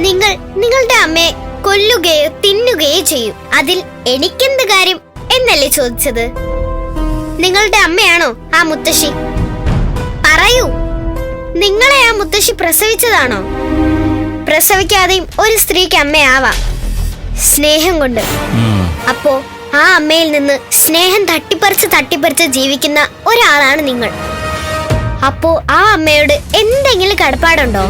നിങ്ങൾ നിങ്ങളുടെ അമ്മയെ കൊല്ലുകയോ തിന്നുകയോ ചെയ്യും. അതിൽ എനിക്കെന്ത് കാര്യം എന്നല്ലേ ചോദിച്ചത്? നിങ്ങളുടെ അമ്മയാണോ ആ മുത്തശ്ശി? പറയൂ. നിങ്ങളെ ആ മുത്തശ്ശി പ്രസവിച്ചതാണോ? പ്രസവിക്കാതെയും ഒരു സ്ത്രീക്ക് അമ്മയാവാം. സ്നേഹം കൊണ്ട്. അപ്പോ ആ അമ്മയിൽ നിന്ന് സ്നേഹം തട്ടിപ്പറിച്ച് തട്ടിപ്പറിച്ച് ജീവിക്കുന്ന ഒരാളാണ് നിങ്ങൾ. അപ്പോ ആ അമ്മയോട് എന്തെങ്കിലും കടപ്പാടുണ്ടോ?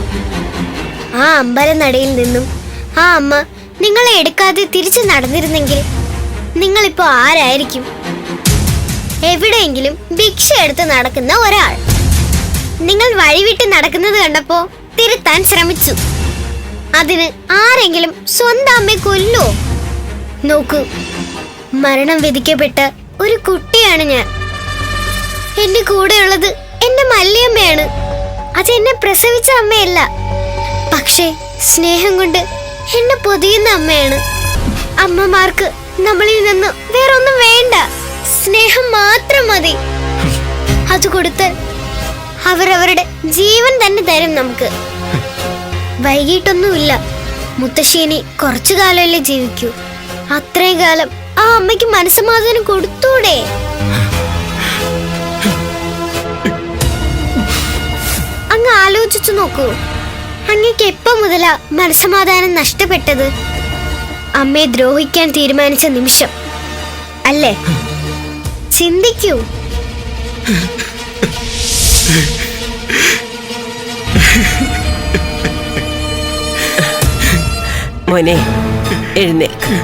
ആ അമ്പലനടയിൽ നിന്നും. ആ അമ്മ നിങ്ങളെ എടുക്കാതെ തിരിച്ചു നടന്നിരുന്നെങ്കിൽ നിങ്ങളിപ്പോ ആരായിരിക്കും? എവിടെയെങ്കിലും ഭിക്ഷ എടുത്ത് നടക്കുന്ന ഒരാൾ. നിങ്ങൾ വഴിവിട്ട് നടക്കുന്നത് കണ്ടപ്പോ തിരുത്താൻ ശ്രമിച്ചു. അതിന് ആരെങ്കിലും സ്വന്തം അമ്മ കൊല്ലോ. നോക്കൂ മരണം വിധിക്കപ്പെട്ട ഒരു കുട്ടിയാണ് ഞാൻ. എന്റെ കൂടെയുള്ളത് എന്റെ മല്ലിയമ്മയാണ്. അത് എന്നെ പ്രസവിച്ച അമ്മയല്ല. പക്ഷേ സ്നേഹം കൊണ്ട് എന്നെ പൊതിയുന്ന അമ്മയാണ്. അമ്മമാർക്ക് നമ്മളിൽ നിന്ന് വേറൊന്നും വേണ്ട. സ്നേഹം മാത്രം മതി. അത് കൊടുത്ത് അവരവരുടെ ജീവൻ തന്നെ തരും നമുക്ക്. വൈകിട്ടൊന്നുമില്ല. മുത്തശ്ശേനി കുറച്ചു കാലമല്ലേ ജീവിക്കൂ. അത്രയും കാലം ആ അമ്മയ്ക്ക് മനസ്സമാധാനം കൊടുത്തൂടെ? അങ്ങ് ആലോചിച്ചു നോക്കൂ. അങ്ങക്ക് എപ്പോ മുതലാ മനസ്സമാധാനം നഷ്ടപ്പെട്ടത്? അമ്മയെ ദ്രോഹിക്കാൻ തീരുമാനിച്ച നിമിഷം. അല്ലേ? ചിന്തിക്കൂ. മോനെ എഴുന്നേക്ക്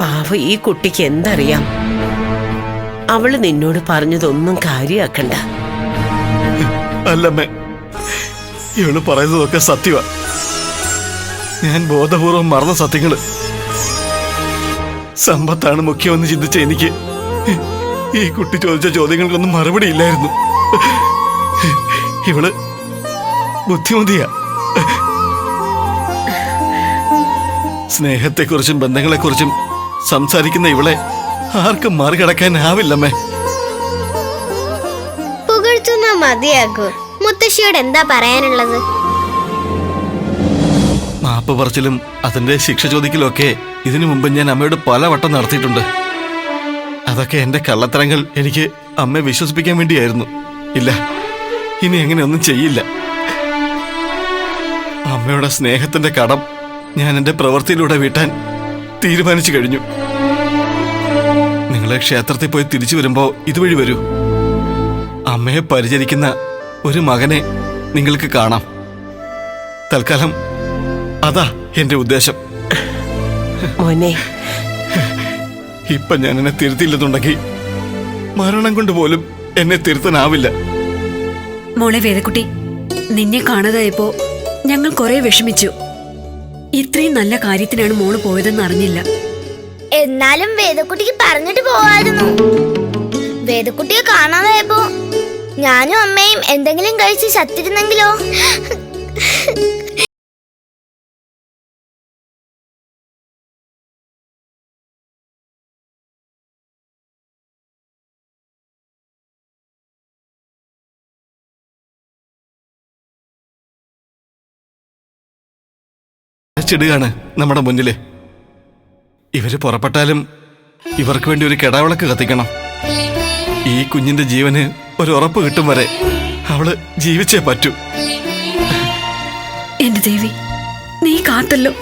പാവ ഈ കുട്ടിക്ക് എന്തറിയാം? അവൾ നിന്നോട് പറഞ്ഞതൊന്നും കാര്യാക്കണ്ട. അല്ലമ്മേ ഇവൾ പറയുന്നതൊക്കെ സത്യമാ ഞാൻ ബോധപൂർവം മറന്ന സത്യങ്ങൾ. സമ്പത്താണ് മുഖ്യമെന്ന് ചിന്തിച്ച എനിക്ക് ഈ കുട്ടി ചോദിച്ച ചോദ്യങ്ങൾക്കൊന്നും മറുപടി ഇല്ലായിരുന്നു. ഇവൾ ബുദ്ധിമതിയാ. സ്നേഹത്തെക്കുറിച്ചും ബന്ധങ്ങളെക്കുറിച്ചും സംസാരിക്കുന്ന ഇവളെ ആർക്കും മറികടക്കാനാവില്ലമ്മേ പുകഴ്ത്തുന്ന മുത്തശ്ശിയോട് എന്താ പറയാനുള്ളത്? മാപ്പ് പറച്ചിലും അതിന്റെ ശിക്ഷ ചോദിക്കലും ഒക്കെ ഇതിനു മുമ്പ് ഞാൻ അമ്മയോട് പലവട്ടം നടത്തിയിട്ടുണ്ട്. അതൊക്കെ എന്റെ കള്ളത്തരങ്ങൾ എനിക്ക് അമ്മയെ വിശ്വസിപ്പിക്കാൻ വേണ്ടിയായിരുന്നു. ഇല്ല ഇനി അങ്ങനെ ഒന്നും ചെയ്യില്ല. അമ്മയുടെ സ്നേഹത്തിന്റെ കടം ഞാൻ എന്റെ പ്രവൃത്തിയിലൂടെ വീട്ടാൻ തീരുമാനിച്ചു കഴിഞ്ഞു. നിങ്ങളെ ക്ഷേത്രത്തിൽ പോയി തിരിച്ചു വരുമ്പോ ഇതുവഴി വരൂ. അമ്മയെ പരിചരിക്കുന്ന ഒരു മകനെ നിങ്ങൾക്ക് കാണാം. തൽക്കാലം അതാ എന്റെ ഉദ്ദേശം. മോനെ. ഇപ്പൊ ഞാൻ എന്നെ തിരുത്തിയില്ലെന്നുണ്ടെങ്കിൽ മരണം കൊണ്ട് പോലും എന്നെ തിരുത്താനാവില്ല. മോളെ വേദക്കുട്ടി നിന്നെ കാണാതായപ്പോ ഞങ്ങൾ കുറെ വിഷമിച്ചു. ഇത്രയും നല്ല കാര്യത്തിനാണ് മോൾ പോയതെന്ന് അറിഞ്ഞില്ല. എന്നാലും വേദക്കുട്ടിക്ക് പറഞ്ഞിട്ട് പോവായിരുന്നു. വേദക്കുട്ടിയെ കാണാതായപ്പോ ഞാനും അമ്മയും എന്തെങ്കിലും കഴിച്ച് ചത്തിരുന്നെങ്കിലോ ചിടുകയാണ് നമ്മുടെ മുന്നിൽ. ഇവർ പുറപ്പെട്ടാലും ഇവർക്ക് വേണ്ടി ഒരു കിടാവിളക്ക് കത്തിക്കണം. ഈ കുഞ്ഞിന്റെ ജീവന് ഒരു ഉറപ്പ് കിട്ടും വരെ അവൾ ജീവിച്ചേ പറ്റൂ. എന്റെ ദേവി നീ കാത്തല്ലോ.